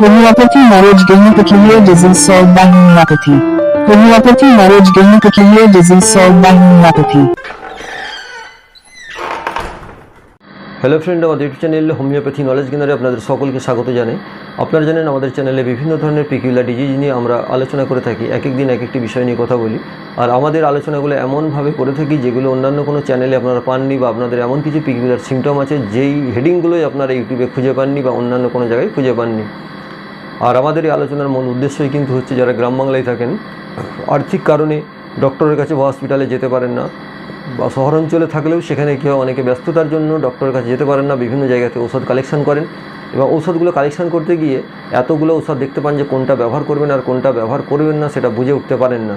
Homeopathy marriage gynecophilia disease solved by homeopathy. Homeopathy marriage gynecophilia disease solved by homeopathy. Hello friend আমাদের YouTube চ্যানেলে homeopathy knowledge গেনারে আপনাদের সকলকে স্বাগত জানাই আপনারা জানেন, আমাদের চ্যানেলে বিভিন্ন ধরনের পিকিউলার ডিজিজ নিয়ে আমরা আলোচনা করে থাকি এক এক দিন এক একটি বিষয় নিয়ে কথা বলি আর আমাদের আলোচনাগুলো এমনভাবে করে থাকি, যেগুলো অন্যান্য কোনো চ্যানেলে আপনারা পাননি বা আপনাদের এমন কিছু পিকিউলার সিমটম আছে, যেই হেডিংগুলোই আপনারা ইউটিউবে খুঁজে পাননি বা অন্যান্য কোনো জায়গায় খুঁজে পাননি আর আমাদের এই আলোচনার মূল উদ্দেশ্যই কিন্তু হচ্ছে যারা গ্রাম বাংলায় থাকেন, আর্থিক কারণে ডক্টরের কাছে বা হসপিটালে যেতে পারেন না বা শহরাঞ্চলে থাকলেও সেখানে কেউ অনেকে ব্যস্ততার জন্য ডক্টরের কাছে যেতে পারেন না, বিভিন্ন জায়গাতে ওষুধ কালেকশন করেন এবং ওষুধগুলো কালেকশন করতে গিয়ে এতগুলো ওষুধ দেখতে পান যে কোনটা ব্যবহার করবেন আর কোনটা ব্যবহার করবেন না সেটা বুঝে উঠতে পারেন না।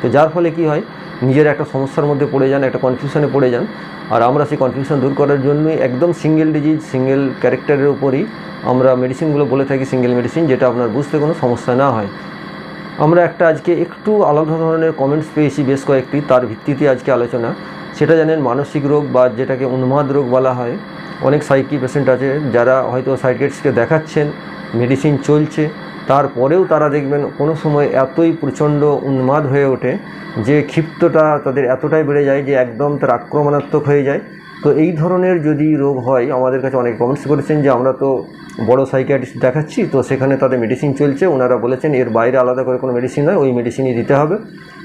তো যার ফলে কি হয়, নিজের একটা সমস্যার মধ্যে পড়ে যান, একটা কনফিউশনে পড়ে যান। আর আমরা সেই কনফিউশন দূর করার জন্যই একদম সিঙ্গেল ডিজিজ সিঙ্গেল ক্যারেক্টারের উপরই আমরা মেডিসিনগুলো বলে থাকি সিঙ্গেল মেডিসিন যেটা আপনার বুঝতে কোনো সমস্যা না হয়। আমরা একটা আজকে একটু আলাদা ধরনের কমেন্টস পেয়েছি বেশ কয়েকটি, তার ভিত্তিতে আজকে আলোচনা। সেটা জানেন, মানসিক রোগ বা যেটাকে উন্মাদ রোগ বলা হয়। অনেক সাইকি পেশেন্ট আছে, যারা হয়তো সাইকেটসকে দেখাচ্ছেন মেডিসিন চলছে। তারপরেও তারা দেখবেন কোনো সময় এতই প্রচণ্ড উন্মাদ হয়ে ওঠে যে ক্ষিপ্তটা তাদের এতটাই বেড়ে যায় যে একদম তার আক্রমণাত্মক হয়ে যায়। তো এই ধরনের যদি রোগ হয়, আমাদের কাছে অনেক কমেন্টস করেছেন যে আমরা তো বড় সাইকিয়াট্রিস্ট দেখাচ্ছি, তো সেখানে তাদের মেডিসিন চলছে। ওনারা বলেছেন এর বাইরে আলাদা করে কোনো মেডিসিন নয়, ওই মেডিসিনই দিতে হবে।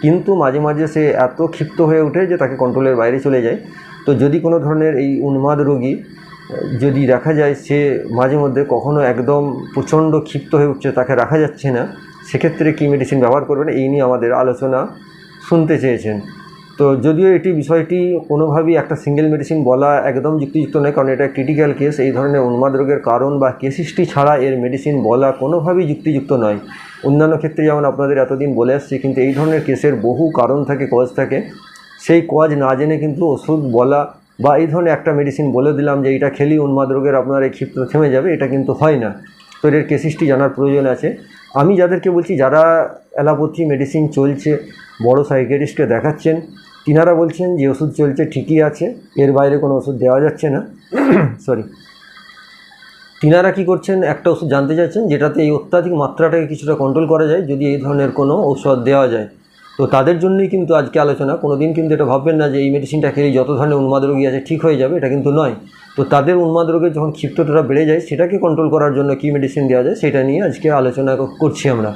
কিন্তু মাঝে মাঝে সে এত ক্ষিপ্ত হয়ে ওঠে যে তাকে কন্ট্রোলের বাইরে চলে যায়। তো যদি কোনো ধরনের এই উন্মাদ রোগী যদি দেখা যায়, সে মাঝে মধ্যে কখনো একদম প্রচণ্ড ক্ষিপ্ত হয়ে উঠছে, তাকে রাখা যাচ্ছে না। সেক্ষেত্রে কী মেডিসিন ব্যবহার করবেন, এই নিয়ে আমাদের আলোচনা শুনতে চেয়েছেন। তো যদিও এটি বিষয়টি কোনোভাবেই একটা সিঙ্গেল মেডিসিন বলা একদম যুক্তিযুক্ত নয়, কারণ এটা ক্রিটিক্যাল কেস এই ধরনের উন্মাদ রোগের কারণ বা কেসিসটি ছাড়া এর মেডিসিন বলা কোনোভাবেই যুক্তিযুক্ত নয়। অন্যান্য ক্ষেত্রে যেমন আপনাদের এতদিন বলে আসছি, কিন্তু এই ধরনের কেসের বহু কারণ থাকে কজ থাকে। সেই কজ না জেনে কিন্তু ওষুধ বলা বা এই ধরনের একটা মেডিসিন বলে দিলাম যে এটা খেলেই উন্মাদ রোগের আপনার এই ক্ষিপ্ত থেমে যাবে, এটা কিন্তু হয় না। তো এর কেসিসটি জানার প্রয়োজন আছে। আমি যাদেরকে বলছি, যারা অ্যালোপ্যাথি মেডিসিন চলছে, বড় সাইকিয়াট্রিস্টকে দেখাচ্ছেন, তিনারা বলছেন যে ওষুধ চলছে ঠিকই আছে, এর বাইরে কোনো ওষুধ দেওয়া যাচ্ছে না। সরি তিনারা কি করছেন, একটা ওষুধ জানতে চাচ্ছেন যেটাতে এই অত্যাধিক মাত্রাটাকে কিছুটা কন্ট্রোল করা যায়, যদি এই ধরনের কোনো ঔষধ দেওয়া যায়। তো তাদের জন্যই কিন্তু আজকে আলোচনা। কোনো দিন কিন্তু এটা ভাববেন না যে এই মেডিসিনটা খেলেই যত ধরনের উন্মাদ রোগী আছে ঠিক হয়ে যাবে, এটা কিন্তু নয়। তো তাদের উন্মাদ রোগের যখন ক্ষিপ্ততা বেড়ে যায়, সেটাকে কন্ট্রোল করার জন্য কী মেডিসিন দেওয়া যায়, সেটা নিয়ে আজকে আলোচনা করছি আমরা।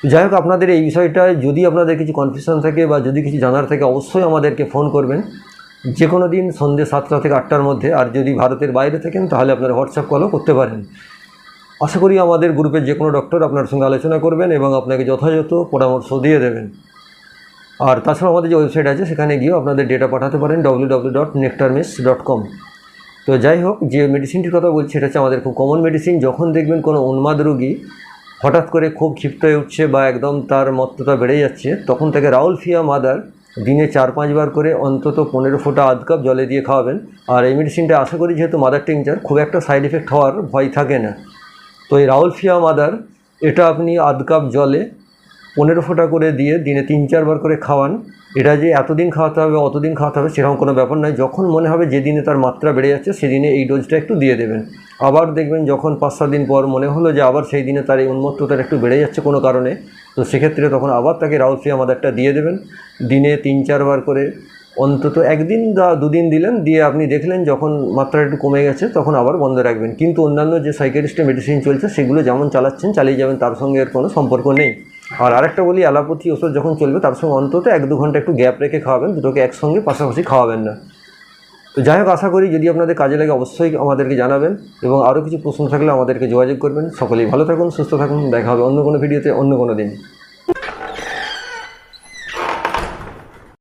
তো যাই হোক, আপনাদের এই বিষয়টায় যদি আপনাদের কিছু কনফিউশন থাকে বা যদি কিছু জানার থাকে, অবশ্যই আমাদেরকে ফোন করবেন। যে কোনো দিন সন্ধ্যে সাতটা থেকে আটটার মধ্যে, আর যদি ভারতের বাইরে থাকেন, তাহলে আপনারা হোয়াটসঅ্যাপ কলও করতে পারেন। আশা করি আমাদের গ্রুপের যে কোনো ডক্টর আপনার সঙ্গে আলোচনা করবেন এবং আপনাকে যথাযথ পরামর্শ দিয়ে দেবেন। আর তাছাড়া আমাদের যে ওয়েবসাইট আছে, সেখানে গিয়েও আপনাদের ডেটা পাঠাতে পারেন W W dot dot com তো যাই হোক, যে মেডিসিনটির কথা বলছি এটা হচ্ছে আমাদের খুব কমন মেডিসিন যখন দেখবেন কোনো উন্মাদ রোগী হঠাৎ করে খুব ক্ষিপ্ত হয়ে উঠছে বা একদম তার মত্ততা বেড়ে যাচ্ছে, তখন তাকে রাউল ফিয়া মাদার দিনে চার পাঁচবার করে অন্তত পনেরো ফোঁটা আধ কাপ জলে দিয়ে খাওয়াবেন। আর এই মেডিসিনটা আশা করি যেহেতু মাদার টিংচার, খুব একটা সাইড এফেক্ট হওয়ার ভয় থাকে না। তো এই রাউল ফিয়া মাদার, এটা আপনি আধ কাপ জলে পনেরো ফোঁটা করে দিয়ে দিনে তিন চারবার করে খাওয়ান। এটা যে এতদিন খাওয়াতে হবে, অতদিন খাওয়াতে হবে, সেরকম কোনো ব্যাপার নয়। যখন মনে হবে যেদিনে তার মাত্রা বেড়ে যাচ্ছে সেদিনে এই ডোজটা একটু দিয়ে দেবেন। আবার দেখবেন যখন পাঁচ সাত দিন পর মনে হলো যে আবার সেই দিনে তার এই উন্মত্ততার একটু বেড়ে যাচ্ছে কোনো কারণে, তো সেক্ষেত্রে তখন আবার তাকে রাউলফি মাদারটা দিয়ে দেবেন। দিনে তিন চারবার করে অন্তত একদিন বা দুদিন দিলেন, দিয়ে আপনি দেখলেন যখন মাত্রা একটু কমে গেছে, তখন আবার বন্ধ রাখবেন। কিন্তু অন্যান্য যে সাইকেটিস্টের মেডিসিন চলছে, সেগুলো যেমন চালাচ্ছেন, চালিয়ে যাবেন, তার সঙ্গে এর কোনো সম্পর্ক নেই। আর আরেকটা বলি, অ্যালোপ্যাথি ওষুধ যখন চলবে, তার সঙ্গে অন্তত এক দু ঘণ্টা একটু গ্যাপ রেখে খাওয়াবেন, দুটোকে একসঙ্গে পাশাপাশি খাওয়াবেন না। তো যাই হোক, আশা করি যদি আপনাদের কাজে লাগে, অবশ্যই আমাদেরকে জানাবেন এবং আরও কিছু প্রশ্ন থাকলে আমাদেরকে যোগাযোগ করবেন। সকলেই ভালো থাকুন, সুস্থ থাকুন, দেখা হবে অন্য কোনো ভিডিওতে অন্য কোনো দিন।